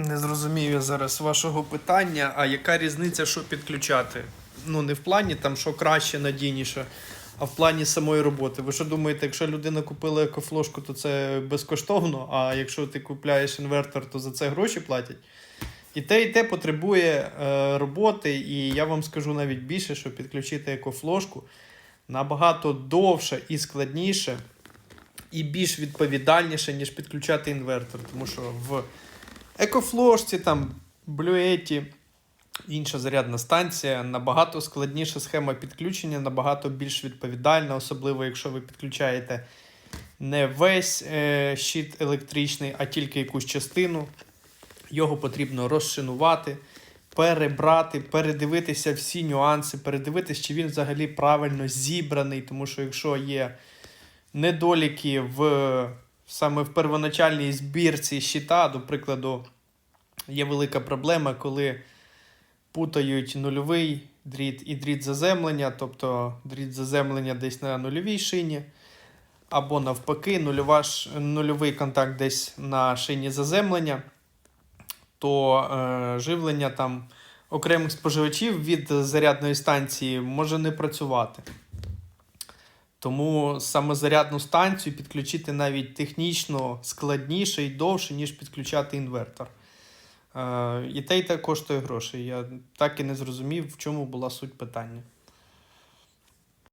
Не зрозумів я зараз вашого питання, а яка різниця, що підключати? Ну, не в плані там, що краще, надійніше, а в плані самої роботи. Ви що думаєте, якщо людина купила екофлошку, то це безкоштовно, а якщо ти купляєш інвертор, то за це гроші платять? І те, і те потребує е, роботи, і я вам скажу навіть більше, що підключити екофлошку набагато довше і складніше, і більш відповідальніше, ніж підключати інвертор. Тому що в екофлошці, там, блюеті, інша зарядна станція, набагато складніша схема підключення, набагато більш відповідальна, особливо якщо ви підключаєте не весь е, щит електричний, а тільки якусь частину. Його потрібно розшинувати, перебрати, передивитися всі нюанси, передивитися, чи він взагалі правильно зібраний, тому що якщо є недоліки в саме в первоначальній збірці щита, до прикладу, є велика проблема, коли путають нульовий дріт і дріт заземлення, тобто дріт заземлення десь на нульовій шині, або навпаки, нульова, нульовий контакт десь на шині заземлення, то е, живлення там окремих споживачів від зарядної станції може не працювати. Тому самозарядну станцію підключити навіть технічно складніше і довше, ніж підключати інвертор. Е, і те, і те коштує грошей. Я так і не зрозумів, в чому була суть питання.